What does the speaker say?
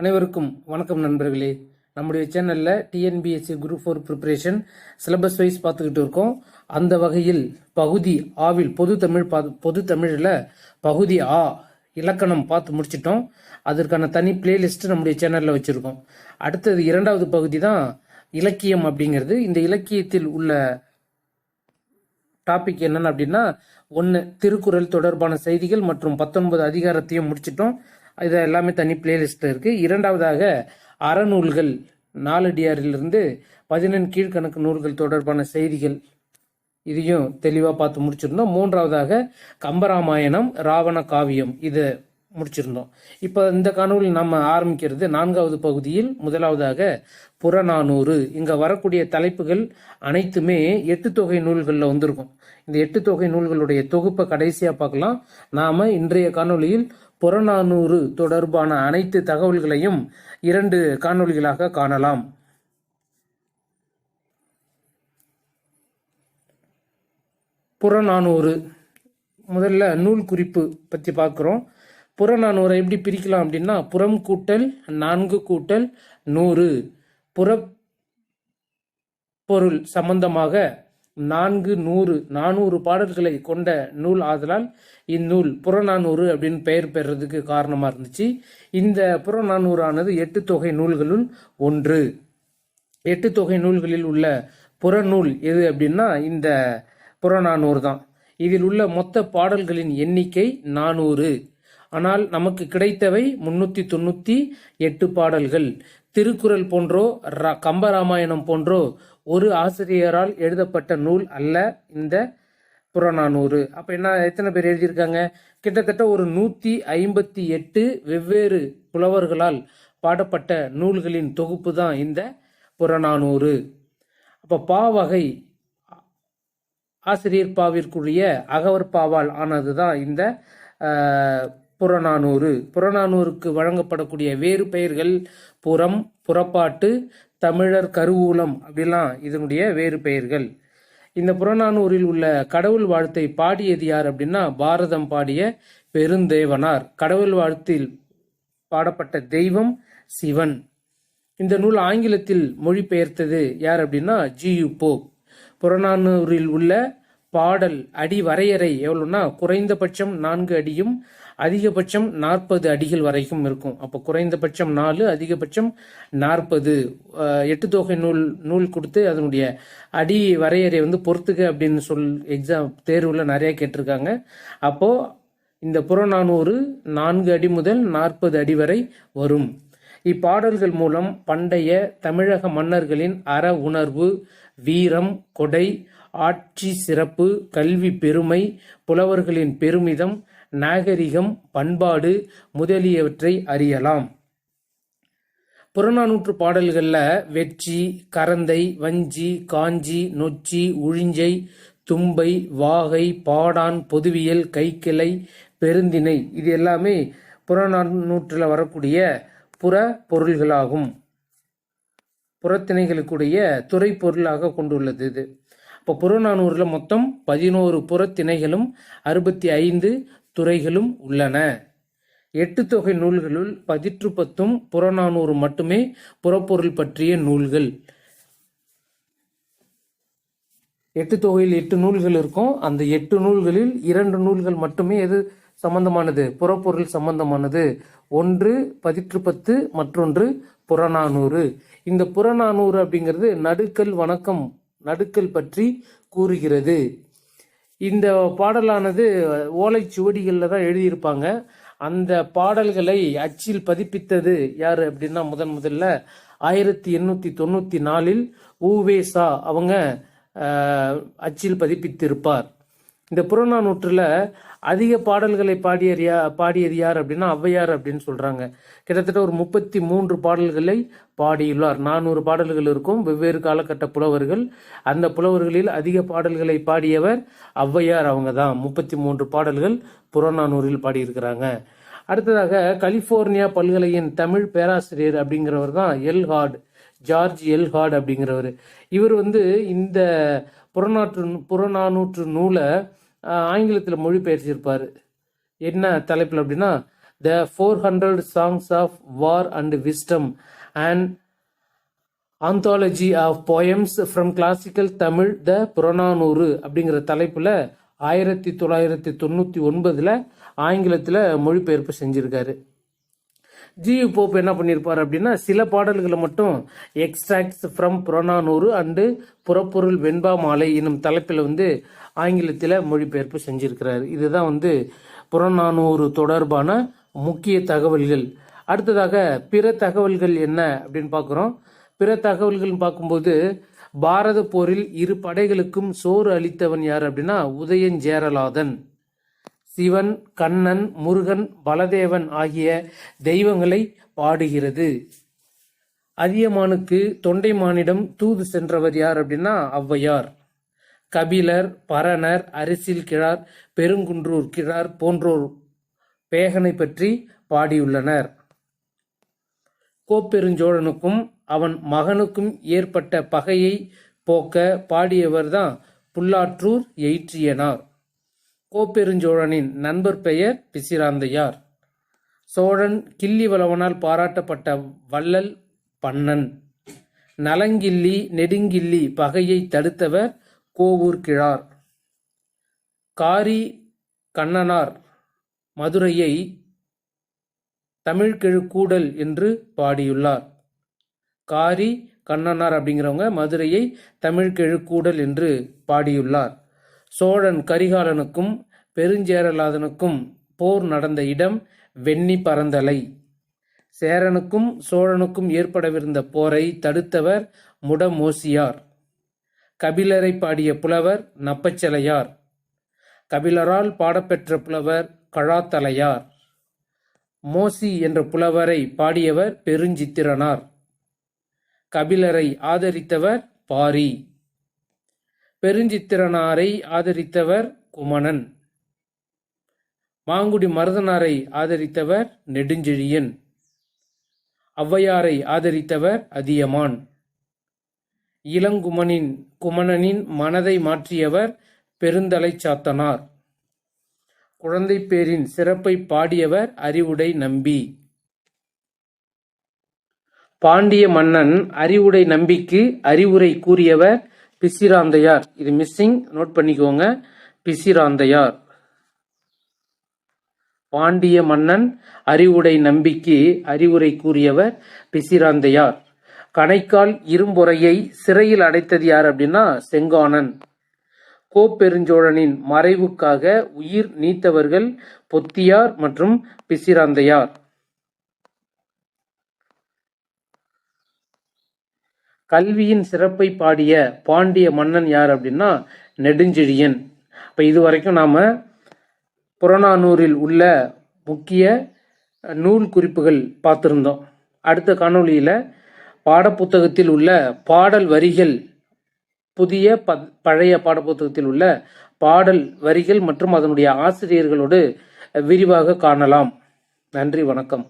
அனைவருக்கும் வணக்கம் நண்பர்களே. நம்முடைய சேனலில் TNPSC group four preparation syllabus wise பார்த்துக்கிட்டு இருக்கோம். அந்த வகையில் பகுதி ஆவில் பொது தமிழ் பா பொது தமிழில் பகுதி ஆ இலக்கணம் பார்த்து முடிச்சிட்டோம். அதற்கான தனி பிளேலிஸ்ட்டு நம்முடைய சேனலில் வச்சுருக்கோம். அடுத்தது இரண்டாவது பகுதி தான் இலக்கியம் அப்படிங்கிறது. இந்த இலக்கியத்தில் உள்ள டாபிக் என்னென்னு அப்படின்னா ஒன்று திருக்குறள் தொடர்பான செய்திகள் மற்றும் பத்தொன்பது அதிகாரத்தையும் முடிச்சிட்டோம். இது எல்லாமே தனி பிளேலிஸ்ட்டில் இருக்குது இரண்டாவதாக அறநூல்கள் நாலடியாரிலிருந்து பதினெண் கீழ்கணக்கு நூல்கள் தொடர்பான செய்திகள். இதையும் தெளிவாக பார்த்து முடிச்சிருந்தோம். மூன்றாவதாக கம்பராமாயணம் ராவண காவியம். இதை முடிச்சிருந்தோம். இப்போ இந்த காணொலி நம்ம ஆரம்பிக்கிறது நான்காவது பகுதியில். முதலாவதாக புறநானூறு. இங்கே வரக்கூடிய தலைப்புகள் அனைத்துமே எட்டு தொகை நூல்களில் வந்திருக்கும். இந்த எட்டு தொகை நூல்களுடைய தொகுப்பை கடைசியாக பார்க்கலாம். நாம் இன்றைய காணொளியில் புறநானூறு தொடர்பான அனைத்து தகவல்களையும் இரண்டு காணொளிகளாக காணலாம். புறநானூறு. முதல்ல நூல் குறிப்பு பற்றி பார்க்குறோம் புறநானூறை எப்படி பிரிக்கலாம் அப்படின்னா புறம் கூட்டல் நான்கு கூட்டல் நூறு. புற பொருள் சம்பந்தமாக நான்கு நூறு நானூறு பாடல்களை கொண்ட நூல் ஆதலால் இந்நூல் புறநானூறு அப்படின்னு பெயர் பெறதுக்கு காரணமாக இருந்துச்சு. இந்த புறநானூறானது எட்டு தொகை நூல்களுள் ஒன்று. எட்டு தொகை நூல்களில் உள்ள புறநூல் எது அப்படின்னா இந்த புறநானூறு தான். இதில் உள்ள மொத்த பாடல்களின் எண்ணிக்கை நானூறு. ஆனால் நமக்கு கிடைத்தவை முன்னூற்றி தொண்ணூற்றி எட்டு பாடல்கள். திருக்குறள் போன்றோ ர- கம்பராமாயணம் போன்றோ ஒரு ஆசிரியரால் எழுதப்பட்ட நூல் அல்ல இந்த புறநானூறு. அப்போ என்ன எத்தனை பேர் எழுதியிருக்காங்க? கிட்டத்தட்ட ஒரு நூற்றி ஐம்பத்தி எட்டு வெவ்வேறு புலவர்களால் பாடப்பட்ட நூல்களின் தொகுப்பு தான் இந்த புறநானூறு. அப்போ பாவகை ஆசிரியர் பாவிற்குரிய அகவர் பாவால் ஆனது தான் இந்த புறநானூறு. புறநானூறுக்கு வழங்கப்படக்கூடிய வேறு பெயர்கள் புறம் புறப்பாட்டு தமிழர் கருவூலம் அப்படிலாம் இதனுடைய வேறு பெயர்கள். இந்த புறநானூரில் உள்ள கடவுள் வாழ்த்தை பாடியது யார் அப்படின்னா பாரதம் பாடிய பெருந்தேவனார். கடவுள் வாழ்த்தில் பாடப்பட்ட தெய்வம் சிவன். இந்த நூல் ஆங்கிலத்தில் மொழிபெயர்த்தது யார் அப்படின்னா ஜி யு போப். புறநானூரில் உள்ள பாடல் அடி வரையறை எவ்வளோன்னா குறைந்தபட்சம் நான்கு அடியும் அதிகபட்சம் நாற்பது அடிகள் வரைக்கும் இருக்கும். அப்போ குறைந்தபட்சம் நாலு அதிகபட்சம் நாற்பது. எட்டு தொகை நூல் நூல் கொடுத்து அதனுடைய அடி வரையறை வந்து பொறுத்துக்க அப்படின்னு சொல் எக்ஸாம் தேர்வில் நிறையா கேட்டிருக்காங்க. அப்போது இந்த புறநானூறு நான்கு அடி முதல் நாற்பது அடி வரை வரும். இப்பாடல்கள் மூலம் பண்டைய தமிழக மன்னர்களின் அற உணர்வு வீரம் கொடை ஆட்சி சிறப்பு கல்வி பெருமை புலவர்களின் பெருமிதம் நாகரிகம் பண்பாடு முதலியவற்றை அறியலாம். புறநானூற்று பாடல்களில் வெற்றி கரந்தை வஞ்சி காஞ்சி நொச்சி உழிஞ்சை தும்பை வாகை பாடான் பொதுவியல் கைக்கிளை பெருந்திணை இது எல்லாமே புறநானூற்றில் வரக்கூடிய புற பொருள்களாகும். புறத்திணைகளுக்குடைய துறை பொருளாக கொண்டுள்ளது இது. இப்போ புறநானூரில் மொத்தம் பதினோரு புறத்திணைகளும் அறுபத்தி ஐந்து துறைகளும் உள்ளன. எட்டு தொகை நூல்களுள் பதிற்று பத்தும் புறநானூறு மட்டுமே புறப்பொருள் பற்றிய நூல்கள். எட்டு தொகையில் எட்டு நூல்கள் இருக்கும். அந்த எட்டு நூல்களில் இரண்டு நூல்கள் மட்டுமே எது சம்பந்தமானது? புறப்பொருள் சம்பந்தமானது. ஒன்று பதிற்று பத்து மற்றொன்று புறநானூறு. இந்த புறநானூறு அப்படிங்கிறது நடுக்கல் வணக்கம் நடுக்கல் பற்றி கூறுகிறது. இந்த பாடலானது ஓலைச்சுவடிகளில் தான் எழுதியிருப்பாங்க. அந்த பாடல்களை அச்சில் பதிப்பித்தது யார் அப்படின்னா முதன் முதல்ல ஆயிரத்தி எண்ணூற்றி தொண்ணூற்றி நாலில் ஊவேசா அவங்க அச்சில் பதிப்பித்திருப்பார். இந்த புறநானூற்றில் அதிக பாடல்களை பாடியர் யா பாடியது யார் அப்படின்னா ஔவையார் அப்படின்னு சொல்கிறாங்க கிட்டத்தட்ட ஒரு முப்பத்தி மூன்று பாடல்களை பாடியுள்ளார். நானூறு பாடல்கள் இருக்கும். வெவ்வேறு காலகட்ட புலவர்கள். அந்த புலவர்களில் அதிக பாடல்களை பாடியவர் ஔவையார் அவங்க தான் முப்பத்தி மூன்று பாடல்கள் புறநானூறில் பாடியிருக்கிறாங்க. அடுத்ததாக கலிஃபோர்னியா பல்கலையின் தமிழ் பேராசிரியர் அப்படிங்கிறவர் தான் எல்ஹார்ட் ஜார்ஜ் எல்ஹார்ட் அப்படிங்கிறவர். இவர் வந்து இந்த புறநாற்று புறநானூற்று நூலை ஆங்கிலத்தில் மொழிபெயர்ச்சிருப்பார் என்ன தலைப்பில் அப்படின்னா the four hundred songs of war and wisdom and anthology of poems from classical Tamil the Purananuru அப்படிங்கிற தலைப்பில் ஆயிரத்தி தொள்ளாயிரத்தி தொண்ணூற்றி ஒன்பதில் ஆங்கிலத்தில் மொழிபெயர்ப்பு செஞ்சுருக்காரு. ஜி போப் என்ன பண்ணியிருப்பார் அப்படின்னா சில பாடல்களை மட்டும் எக்ஸ்ட்ராக்ட்ஸ் ஃப்ரம் புறநானூறு அண்டு புறப்பொருள் வெண்பா மாலை என்னும் தலைப்பில் வந்து ஆங்கிலத்தில் மொழிபெயர்ப்பு செஞ்சிருக்கிறார். இதுதான் வந்து புறநானூறு தொடர்பான முக்கிய தகவல்கள். அடுத்ததாக பிற தகவல்கள் என்ன அப்படின்னு பார்க்குறோம். பிற தகவல்கள் பார்க்கும்போது பாரத போரில் இரு படைகளுக்கும் சோறு அளித்தவன் யார் அப்படின்னா உதயன் ஜேரலாதன். சிவன் கண்ணன் முருகன் பலதேவன் ஆகிய தெய்வங்களை பாடுகிறது. அதியமானுக்கு தொண்டைமானிடம் தூது சென்றவர் யார் அப்படின்னா ஔவையார். கபிலர் பரணர் அரிசில் கிழார் பெருங்குன்றூர் கிழார் போன்றோர் பேகனை பற்றி பாடியுள்ளனர். கோப்பெருஞ்சோழனுக்கும் அவன் மகனுக்கும் ஏற்பட்ட பகையை போக்க பாடியவர்தான் புல்லாற்றூர் எயிற்றியனார். கோப்பெருஞ்சோழனின் நண்பர் பெயர் பிசிராந்தையார். சோழன் கிள்ளி வளவனால் பாராட்டப்பட்ட வள்ளல் பன்னன். நலங்கிள்ளி நெடுங்கிள்ளி பகையை தடுத்தவர் கோவூர் கிழார். காரி கண்ணனார் மதுரையை தமிழ்கெழுக்கூடல் என்று பாடியுள்ளார். காரி கண்ணனார் அப்படிங்கிறவங்க மதுரையை தமிழ்கெழுக்கூடல் என்று பாடியுள்ளார். சோழன் கரிகாலனுக்கும் பெருஞ்சேரலாதனுக்கும் போர் நடந்த இடம் வெண்ணி பரந்தலை. சேரனுக்கும் சோழனுக்கும் ஏற்படவிருந்த போரை தடுத்தவர் முடமோசியார். கபிலரை பாடிய புலவர் நப்பச்சலையார். கபிலரால் பாடப்பெற்ற புலவர் கழாத்தலையார். மோசி என்ற புலவரை பாடியவர் பெருஞ்சித்திரனார். கபிலரை ஆதரித்தவர் பாரி. பெருஞ்சித்திரனாரை ஆதரித்தவர் குமணன். மாங்குடி மருதனாரை ஆதரித்தவர் நெடுஞ்செழியன். ஔவையாரை ஆதரித்தவர் அதியமான். இளங்குமனின் குமணனின் மனதை மாற்றியவர் பெருந்தலை சாத்தனார். குழந்தை பேரின் சிறப்பை பாடியவர் அறிவுடை நம்பி. பாண்டிய மன்னன் அறிவுடை நம்பிக்கு அறிவுரை கூறியவர் பிசிராந்தையார். இது மிஸ்ஸிங் நோட் பண்ணிக்கோங்க. பிசிராந்தையார். பாண்டிய மன்னன் அறிவுடை நம்பிக்கு அறிவுரை கூறியவர் பிசிராந்தையார். கணைக்கால் இரும்பொறையை சிறையில் அடைத்தது யார் அப்படின்னா செங்கானன் கோப்பெருஞ்சோழனின் மறைவுக்காக உயிர் நீத்தவர்கள் பொத்தியார் மற்றும் பிசிராந்தையார். கல்வியின் சிறப்பை பாடிய பாண்டிய மன்னன் யார் அப்படின்னா நெடுஞ்செழியன். இப்போ இது வரைக்கும் நாம் புறநானூரில் உள்ள முக்கிய நூல் குறிப்புகள் பார்த்துருந்தோம். அடுத்த காணொளியில் பாடப்புத்தகத்தில் உள்ள பாடல் வரிகள் புதிய ப பழைய பாடப்புத்தகத்தில் உள்ள பாடல் வரிகள் மற்றும் அதனுடைய ஆசிரியர்களோடு விரிவாக காணலாம். நன்றி வணக்கம்.